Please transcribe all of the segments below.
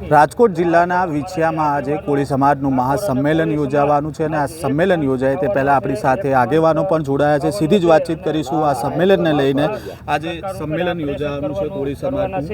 રાજકોટ જિલ્લાના વિછિયામાં આજે કોળી સમાજનું મહાસંમેલન યોજાવાનું છે અને આ સંમેલન યોજાય તે પહેલાં આપણી સાથે આગેવાનો પણ જોડાયા છે. સીધી જ વાતચીત કરીશું આ સંમેલનને લઈને. આજે સંમેલન યોજાવાનું છે કોળી સમાજનું.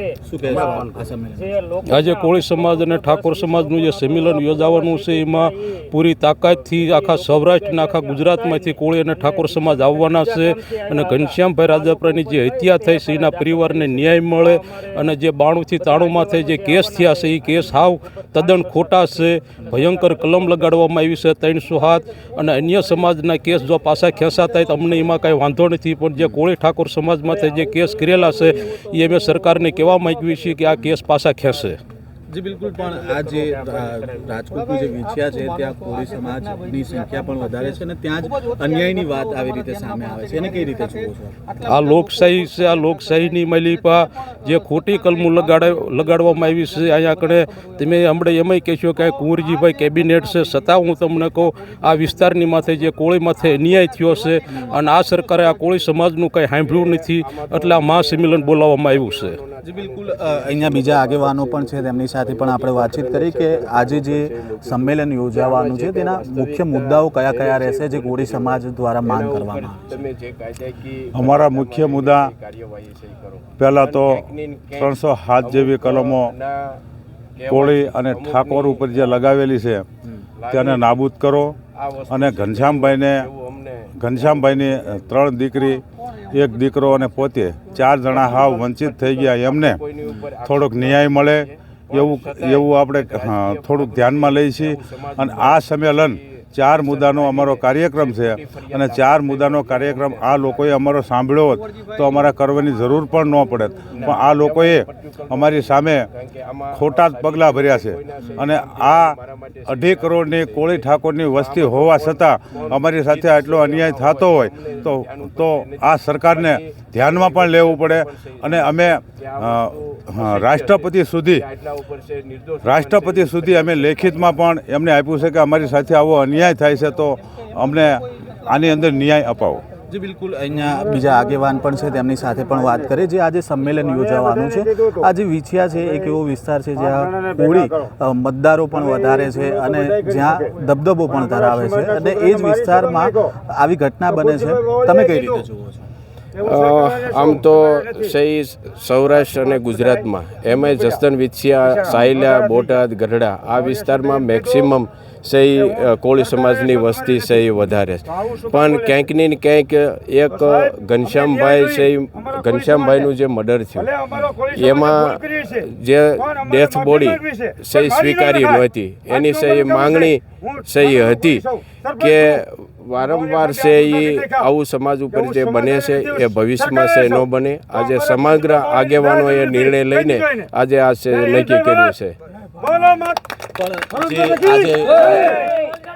આજે કોળી સમાજ અને ઠાકોર સમાજનું જે સંમેલન યોજાવાનું છે, એમાં પૂરી તાકાતથી આખા સૌરાષ્ટ્રના, આખા ગુજરાતમાંથી કોળી અને ઠાકોર સમાજ આવવાના છે અને ઘનશ્યામભાઈ રાજાપરાની જે હત્યા થઈ છે, એના પરિવારને ન્યાય મળે અને જે બાણુંથી તાણુંમાં થઈ જે કેસ થયા છે એ કેસ હાવ તદ્દન ખોટા છે. ભયંકર કલમ લગાડવામાં આવી છે ત્રણસો હાથ. અને અન્ય સમાજના કેસ જો પાછા ખેંચાતા તો અમને એમાં કાંઈ વાંધો નથી. પણ જે કોળી ઠાકોર સમાજમાંથી જે કેસ કરેલા છે, એ અમે સરકારને કહેવા માંગીએ છીએ કે આ કેસ પાછા ખેંચે. જી બિલકુલ પણ આ જે રાજકોટનું જે વિછિયા છે ત્યાં કોળી સમાજની સંખ્યા પણ વધારે છે અને ત્યાં જ અન્યાયની વાત આવી રીતે સામે આવે છે. એને કઈ રીતે જુઓ છો? આ લોકશાહી છે આ લોકશાહીની માલિપા જે ખોટી કલમું લગાડે લગાડવામાં આવી છે અહીંયા આગળ. તમે હમણાં એમાંય કહેશો કે કુંવરજીભાઈ કેબિનેટ છે છતાં હું તમને કહું આ વિસ્તારની માથે જે કોળી માથે અન્યાય થયો છે અને આ સરકારે આ કોળી સમાજનું કંઈ સાંભળ્યું નથી એટલે આ મહાસંમેલન બોલાવવામાં આવ્યું છે. જી બિલકુલ અહીંયા બીજા આગેવાનો પણ છે તેમની સાથે પણ આપણે વાતચીત કરી કે આજે જે સંમેલન યોજાવાનું છે, તેના મુખ્ય મુદ્દાઓ કયા કયા રહેશે, જે કોળી સમાજ દ્વારા માંગ કરવામાં અમારા મુખ્ય મુદ્દા પહેલાં તો ત્રણસો હાથ જેવી કલમો કોળી અને ઠાકોર ઉપર જે લગાવેલી છે, તેને નાબૂદ કરો અને ઘનશ્યામભાઈને, ઘનશ્યામભાઈની ત્રણ દીકરી, એક દીકરો અને પોતે ચાર જણા હાવ વંચિત થઈ ગયા. એમને થોડોક ન્યાય મળે એવું એવું આપણે હા, થોડુંક ધ્યાનમાં લઈએ છીએ. અને આ સંમેલન ચાર મુદ્દાનો અમારો કાર્યક્રમ છે અને ચાર મુદ્દાનો કાર્યક્રમ આ લોકોએ અમારો સાંભળ્યો હોત તો અમારા કરવાની જરૂર પણ ન પડે પણ આ લોકોએ અમારી સામે ખોટા જ પગલાં ભર્યા છે. અને આ અઢી કરોડની કોળી ઠાકોરની વસ્તી હોવા છતાં અમારી સાથે આટલો અન્યાય થતો હોય તો તો આ સરકારને ધ્યાનમાં પણ લેવું પડે. અને અમે રાષ્ટ્રપતિ સુધી રાષ્ટ્રપતિ સુધી અમે લેખિતમાં પણ એમને આપ્યું છે કે અમારી સાથે આવો અન્યાય થાય છે તો અમને આની અંદર ન્યાય અપાવો. જી બિલકુલ. અહીંયા બીજા આગેવાન પણ છે તેમની સાથે પણ વાત કરીએ જે આજે સંમેલન યોજાવાનું છે આજે વિછિયા છે એક એવો વિસ્તાર છે જ્યાં કોળી મતદારો પણ વધારે છે અને જ્યાં દબદબો પણ ધરાવે છે. અને એ જ વિસ્તારમાં આવી ઘટના બને છે. તમે કઈ રીતે જુઓ છો? આમ તો સહી સૌરાષ્ટ્ર અને ગુજરાતમાં એમાંય જસદન વિછિયા સાયલા બોટાદ ગઢડા આ વિસ્તારમાં મેક્સિમમ અ, કોળી સમાજની વસ્તી સહી વધારે છે. પણ ક્યાંક ને ક્યાંક એક ઘનશ્યામભાઈ સહી ઘનશ્યામભાઈનું જે મર્ડર થયું એમાં જે ડેથ બોડી સહી સ્વીકારી નહોતી. એની સહી માંગણી સહી હતી કે વારંવાર છે એ આવું સમાજ ઉપર જે બને છે એ ભવિષ્યમાં છે ન બને. આજે સમગ્ર આગેવાનોએ નિર્ણય લઈને આજે આ છે નક્કી કર્યું છે. પણ જે. આજે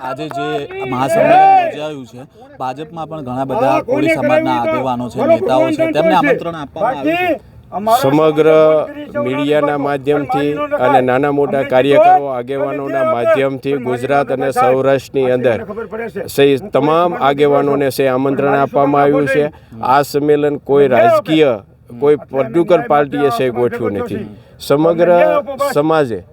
આજે જે મહાસંમેલન યોજાયું છે ભાજપમાં પણ ઘણા બધા કોળી સમાજના આગેવાનો છે નેતાઓ છે તેમને આમંત્રણ આપવામાં આવ્યું છે. સમગ્ર મીડિયાના માધ્યમથી અને નાના મોટા કાર્યકરો આગેવાનોના માધ્યમથી ગુજરાત અને સૌરાષ્ટ્રની અંદર સહી તમામ આગેવાનોને સે આમંત્રણ આપવામાં આવ્યું છે. આ સંમેલન કોઈ રાજકીય કોઈ પર્ટિક્યુલર પાર્ટીએ છે ગોઠવ્યું નથી. સમગ્ર સમાજે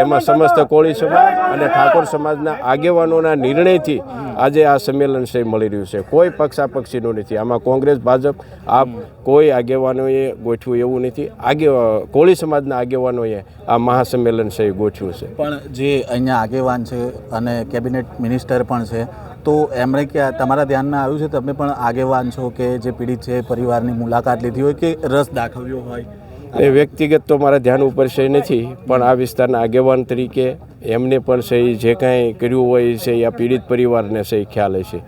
એમાં સમસ્ત કોળી સમાજ અને ઠાકોર સમાજના આગેવાનોના નિર્ણયથી આજે આ સંમેલન છે મળી રહ્યું છે. કોઈ પક્ષાપક્ષીનું નથી. આમાં કોંગ્રેસ ભાજપ આ કોઈ આગેવાનોએ ગોઠવ્યું એવું નથી. આગે કોળી સમાજના આગેવાનોએ આ મહાસંમેલન છે ગોઠવ્યું છે. પણ જે અહીંયા આગેવાન છે અને કેબિનેટ મિનિસ્ટર પણ છે તો એમણે કે તમારા ધ્યાનમાં આવ્યું છે? તમે પણ આગેવાન છો કે જે પીડિત છે પરિવારની મુલાકાત લીધી હોય કે રસ દાખવ્યો હોય? એ વ્યક્તિગત તો મારા ધ્યાન ઉપર છે નથી પણ આ વિસ્તારના આગેવાન તરીકે એમને પણ સહી જે કાંઈ કર્યું હોય છે આ પીડિત પરિવારને સહી ખ્યાલ છે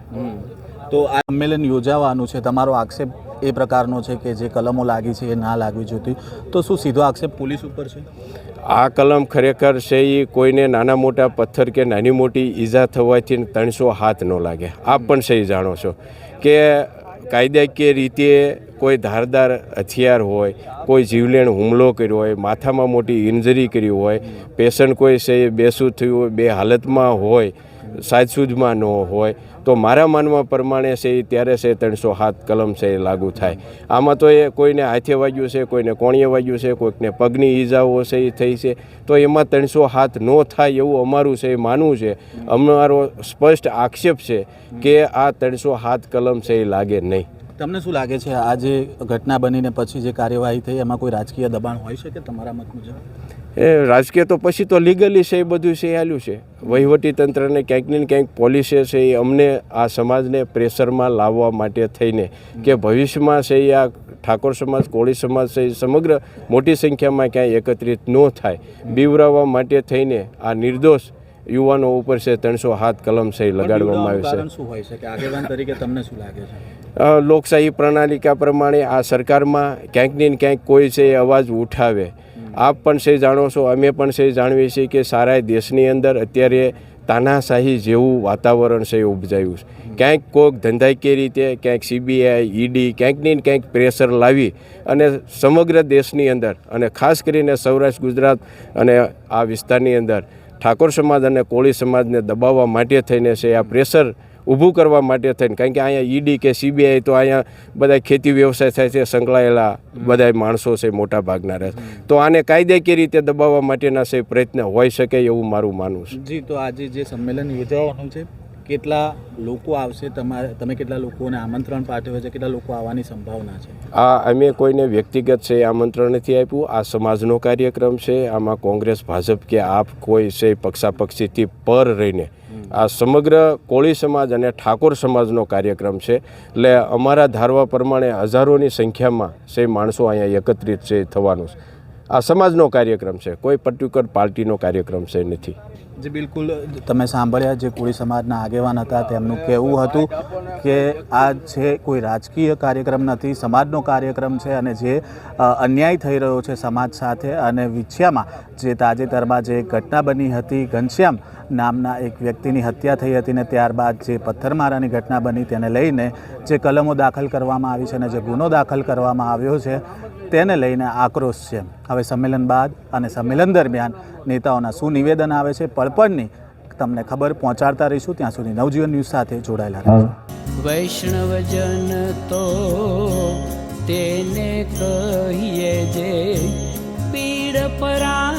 તો આ સંમેલન યોજાવાનું છે. તમારો આક્ષેપ એ પ્રકારનો છે કે જે કલમો લાગી છે એ ના લાગવી જોતી તો શું સીધો આક્ષેપ પોલીસ ઉપર છે? આ કલમ ખરેખર છે એ કોઈને નાના મોટા પથ્થર કે નાની મોટી ઈજા થવાથી ત્રણસો હાથ ન લાગે. આપ પણ સહી જાણો છો કે કાયદાકીય રીતે કોઈ ધારદાર હથિયાર હોય, કોઈ જીવલેણ હુમલો કર્યો હોય, માથામાં મોટી ઇન્જરી કરી હોય, પેશન્ટ કોઈ છે બેસું થયું હોય, બે હાલતમાં હોય સાજસૂજમાં ન હોય, તો મારા માનવા પ્રમાણે છે એ ત્યારે છે ત્રણસો સાત કલમ છે એ લાગુ થાય. આમાં તો એ કોઈને હાથે વાગ્યું છે, કોઈને કોણીએ વાગ્યું છે, કોઈકને પગની ઈજાઓ છે એ થઈ છે, તો એમાં ત્રણસો હાથ ન થાય એવું અમારું છે, એ માનવું છે. અમારો સ્પષ્ટ આક્ષેપ છે કે આ ત્રણસો હાથ કલમ છે એ લાગે નહીં. તમને શું લાગે છે, આ જે ઘટના બનીને પછી જે કાર્યવાહી થઈ, એમાં કોઈ રાજકીય દબાણ હોઈ શકે તમારા મત મુજબ? એ રાજકીય તો પછી તો લીગલી છે એ બધું છે એ હાલ્યું છે. વહીવટી તંત્રને ક્યાંક ને ક્યાંક પોલીસે છે એ અમને આ સમાજને પ્રેશરમાં લાવવા માટે થઈને કે ભવિષ્યમાં છે એ આ ઠાકોર સમાજ કોળી સમાજ છે એ સમગ્ર મોટી સંખ્યામાં ક્યાંય એકત્રિત ન થાય. બીવરાવવા માટે થઈને આ નિર્દોષ યુવાનો ઉપર છે ત્રણસો હાથ કલમ છે લગાડવામાં આવે છે. તમને શું લાગે લોકશાહી પ્રણાલિકા પ્રમાણે આ સરકારમાં ક્યાંક ને ક્યાંક કોઈ છે એ અવાજ ઉઠાવે. આપ પણ છે જાણો છો, અમે પણ છે જાણવીએ છીએ કે સારા દેશની અંદર અત્યારે તાનાશાહી જેવું વાતાવરણ છે એ ઉપજાયું છે. ક્યાંક કોઈક ધંધાકીય રીતે, ક્યાંક સીબીઆઈ ઈડી ક્યાંક ને ક્યાંક પ્રેશર લાવી અને સમગ્ર દેશની અંદર અને ખાસ કરીને સૌરાષ્ટ્ર, ગુજરાત અને આ વિસ્તારની અંદર ઠાકોર સમાજ અને કોળી સમાજને દબાવવા માટે થઈને છે આ પ્રેશર ઊભું કરવા માટે થઈને. કારણ કે અહીંયા ઈડી કે સીબીઆઈ તો અહીંયા બધા ખેતી વ્યવસાય થાય છે સંકળાયેલા બધા માણસો છે મોટા ભાગના રહે તો આને કાયદેકીય રીતે દબાવવા માટેના છે પ્રયત્ન હોઈ શકે એવું મારું માનવું છે. જી તો આજે જે સંમેલન યોજાવાનું છે કેટલા લોકો આવશે તમારે તમે કેટલા લોકોને આમંત્રણ પાઠવ્યું છે કેટલા લોકો આવવાની સંભાવના છે? આ અમે કોઈને વ્યક્તિગત છે આમંત્રણ નથી આપ્યું. આ સમાજનો કાર્યક્રમ છે. આમાં કોંગ્રેસ ભાજપ કે આપ કોઈ છે પક્ષાપક્ષીથી પર રહીને આ સમગ્ર કોળી સમાજ અને ઠાકોર સમાજનો કાર્યક્રમ છે. એટલે અમારા ધારવા પ્રમાણે હજારોની સંખ્યામાં છે માણસો અહીંયા એકત્રિત છે થવાનું છે. આ સમાજનો કાર્યક્રમ છે. કોઈ પર્ટિક્યુલર પાર્ટીનો કાર્યક્રમ છે નથી. જે બિલકુલ તમે સાંભળ્યા, જે કોળી સમાજના આગેવાન હતા, તેમનું કહેવું હતું કે આ છે કોઈ રાજકીય કાર્યક્રમ નથી, સમાજનો કાર્યક્રમ છે અને જે અન્યાય થઈ રહ્યો છે સમાજ સાથે અને વિછિયામાં જે તાજેતરમાં જે ઘટના બની હતી, ઘનશ્યામ નામના એક વ્યક્તિની હત્યા થઈ હતી ને ત્યારબાદ જે પથ્થરમારાની ઘટના બની તેને લઈને જે કલમો દાખલ કરવામાં આવી છે અને જે ગુનો દાખલ કરવામાં આવ્યો છે તેને લઈને આક્રોશ છે. હવે સંમેલન બાદ અને સંમેલન દરમિયાન નેતાઓના શું નિવેદન આવે છે પળપળની તમને ખબર પહોંચાડતા રહીશું. ત્યાં સુધી નવજીવન ન્યૂઝ સાથે જોડાયેલા રહેજો. વૈષ્ણવજન તો તેને કહીએ જે પીડ પરા